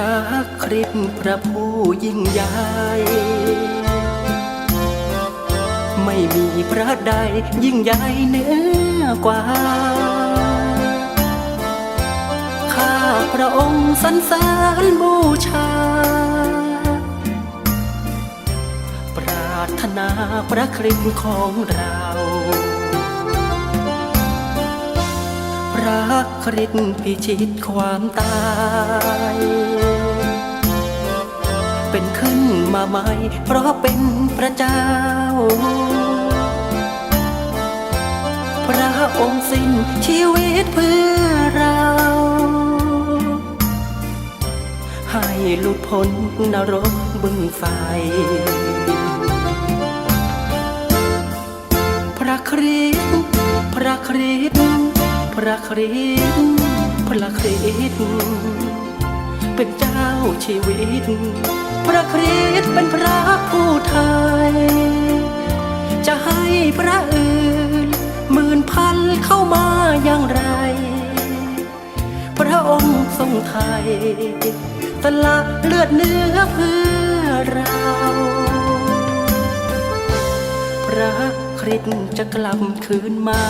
เป็นพระผู้ยิ่งใหญ่ไม่มีพระใดยิ่งใหญ่เหนือกว่า ข้าพระองค์สรรเสริญบูชา ปรารถนาพระคริสต์ของเรา ระคริสต์พิชิตความตาย เป็นขึ้นมาใหม่เพราะเป็นพระเจ้า พระองค์สิ้นชีวิตเพื่อเรา ให้หลุดพ้นนรกบึงไฟพระคริสต์พระคริสต์ ระคริสพระคริสเป็นเจ้าชีวิต พระคริสเป็นพระผู้ไทย จะให้พระอื่นหมื่นพันเข้ามาอย่างไร พระองค์ทรงไทยตละเลือดเนื้อเพื่อเรา พระคริสจะกลับคืนมา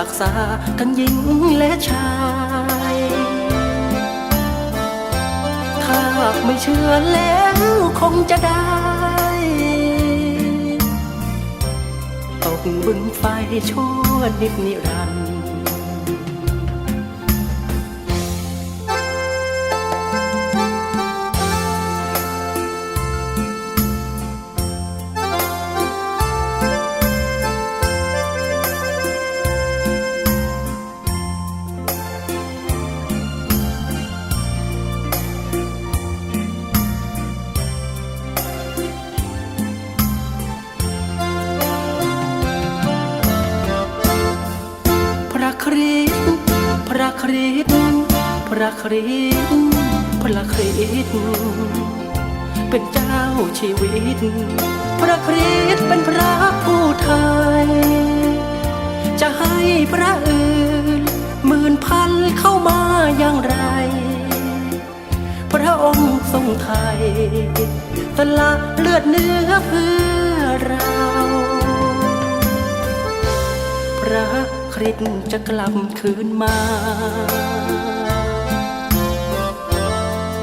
ากษาทั้งหญิงและชาย ถ้าไม่เชื่อแล้วคงจะได้ ตกบึงไฟชั่วนิดนิรันดร์ คริสต์พระคริสต์พระคริสต์เป็นเจ้าชีวิต พระคริสต์เป็นพระผู้ไทย จะให้พระอื่นหมื่นพันเข้ามาอย่างไร พระองค์ทรงไทยตละเลือดเนื้อเพื่อเรา ระคริสต์จะกลับคืนมา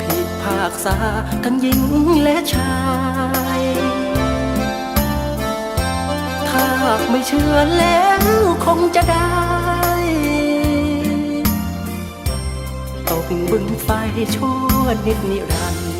พิพากษาทั้งหญิงและชาย ถ้าไม่เชื่อแล้วคงจะได้ตกบึงไฟชั่วนิดนิรันดร์